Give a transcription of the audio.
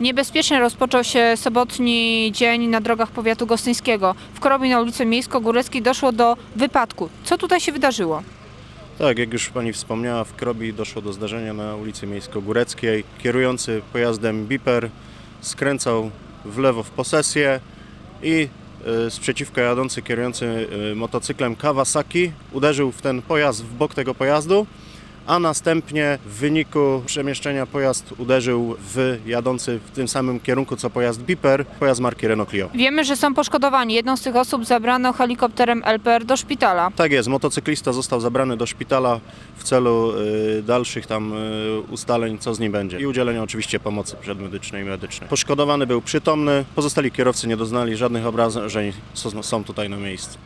Niebezpiecznie rozpoczął się sobotni dzień na drogach powiatu gostyńskiego. W Korobie na ulicy Miejsko-Góreckiej doszło do wypadku. Co tutaj się wydarzyło? Tak, jak już Pani wspomniała, w Krobi doszło do zdarzenia na ulicy Miejsko-Góreckiej. Kierujący pojazdem Biper skręcał w lewo w posesję i y, sprzeciwko jadący kierujący y, motocyklem Kawasaki uderzył w ten pojazd, w bok tego pojazdu, a następnie w wyniku przemieszczenia pojazd uderzył w jadący w tym samym kierunku co pojazd Biper, pojazd marki Renault Clio. Wiemy, że są poszkodowani. Jedną z tych osób zabrano helikopterem LPR do szpitala. Tak jest, motocyklista został zabrany do szpitala w celu y, dalszych tam y, ustaleń, co z nim będzie i udzielenia oczywiście pomocy przedmedycznej i medycznej. Poszkodowany był przytomny, pozostali kierowcy nie doznali żadnych obrażeń, są, są tutaj na miejscu.